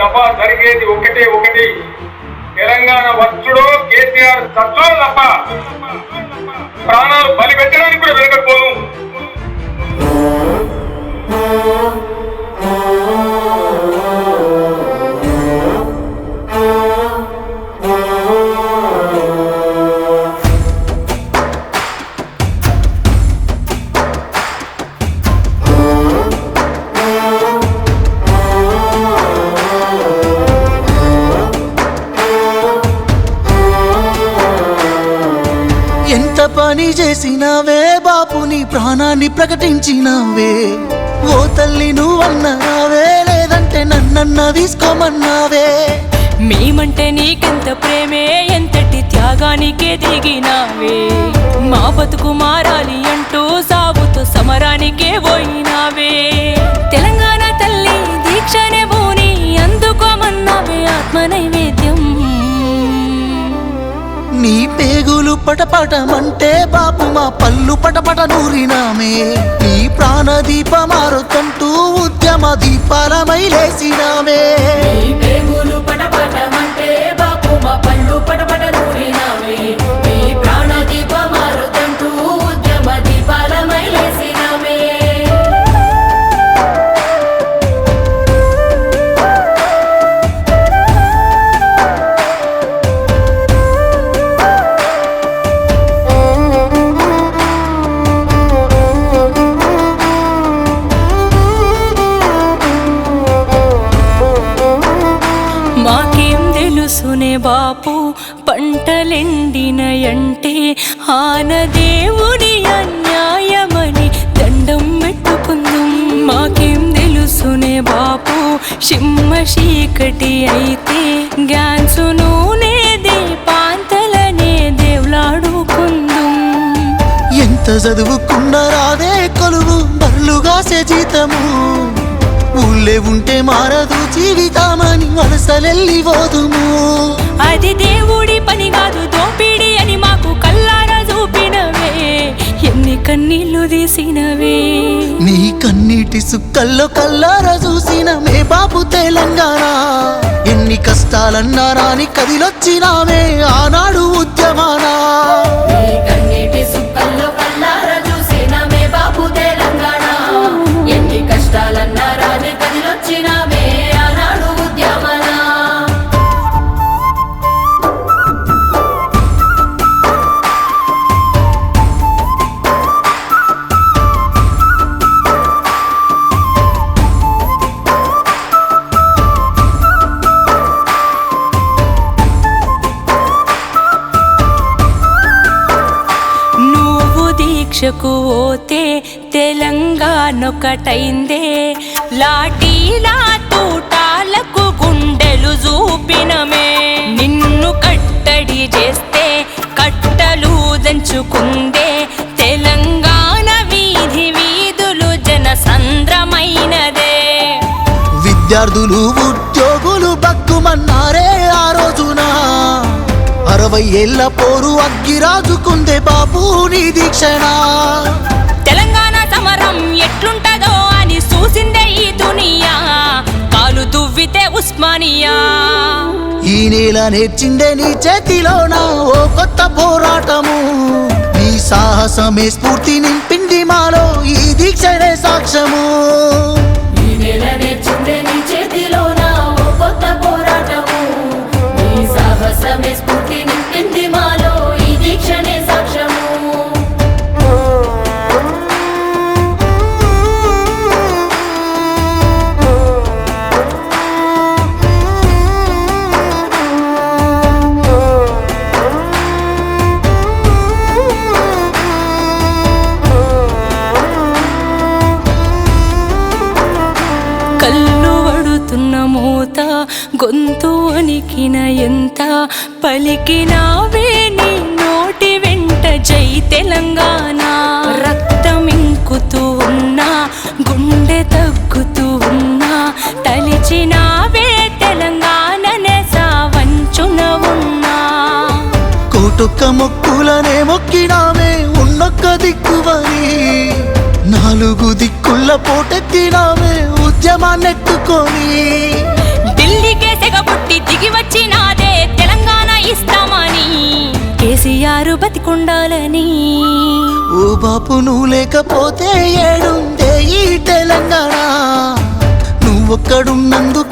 దఫా జరిగేది ఒకటే ఒకటి. తెలంగాణ వచ్చుడో కేసీఆర్ చచ్చో తప్ప ప్రాణాలు బలి పెట్టడానికి కూడా వెనకపోను ఎంత పని చేసినావే బాపుని ప్రాణాన్ని ప్రకటించినావే. ఓ తల్లి నువ్వన్నావే లేదంటే నన్నన్న తీసుకోమన్నావే. మేమంటే నీకెంత ప్రేమే ఎంతటి త్యాగానికే దిగినావే మా బతుకు మారాలి అంటూ సాగుతూ సమరానికే పోయినావే. తెలంగాణ తల్లి దీక్షనే బోని అందుకోమన్నావే ఆత్మ నైవేద్యం నీ పేగులు పటపటమంటే బాపు మా పళ్ళు పటపట నూరినామే. నీ ప్రాణ దీపమారుతంటూ ఉద్యమ దీపాలమై లేసినామే పేగులు పటపటమంటే మాకేం తెలుసునే బాపు పంటలెండినయంటే ఆనదేవుని అన్యాయమని దండం పెట్టుకుందాం. మాకేం తెలుసునే బాపు సిమ్మ చీకటి అయితే గ్యాన్సు దీపాంతలనే దేవులాడుకుందాం. ఎంత చదువుకున్న రాదే కొలువు బర్లుగాసే జీతము. ఊళ్ళే ఉంటే మారదు జీవితామని వలసలెల్లి పోదుము. అది దేవుడి పని కాదు దోపిడి అని మాకు కల్లారా చూపినవే. ఎన్ని కన్నీళ్ళు తీసినవే. నీ కన్నీటి సుక్కల్లో కల్లారా చూసిన మే బాబు తెలంగాణ. ఎన్ని కష్టాలన్నా రాని కదిలొచ్చినామే. ఆనాడు దీక్షకు పోతే తెలంగాణొకటైందే. లాఠీలా తూటాలకు గుండెలు చూపినమే నిన్ను కట్టడి చేస్తే కట్టలు దంచుకుందే. తెలంగాణ వీధి వీధులు జన సంద్రమైనదే విద్యార్థులు ఉద్యోగులు బక్కుమన్నారే ఆ రోజున. అరవై ఏళ్ళ పోరు అగ్గిరాజుకుందే బాబు నీ దీక్షణ. తెలంగాణ సమరం ఎట్లుంటదో అని చూసిందే ఈ దునియా. కాలు దువ్వితే ఉస్మానియా. ఈ నేల నేర్చిందే నీ చేతిలోన ఓ కొత్త పోరాటము. నీ సాహసమే స్ఫూర్తి నింపింది మాలో ఈ దీక్షనే సాక్ష్యము. వడుతున్న మూత గొంతు వణికిన ఎంత? పలికినావే నీ నోటి వెంట జై తెలంగాణ. రక్తం ఇంకుతూ ఉన్నా గుండె తగ్గుతూ ఉన్నా తలిచినావే తెలంగాణనే సావంచున ఉన్నా. కోటొక్క మొక్కులనే మొక్కినామే ఉన్నొక్క దిక్కువని. నాలుగు దిక్కుల పోటెత్తినామే ఉద్యమాన్నెత్తుకొని. ఢిల్లీ దిగి వచ్చినాదే తెలంగాణ ఇస్తామని. కేసీఆర్ బతికుండాలని. ఓ బాపు నువ్వు లేకపోతే ఏడుందే ఈ తెలంగాణ. నువ్వొక్కడున్నందుకే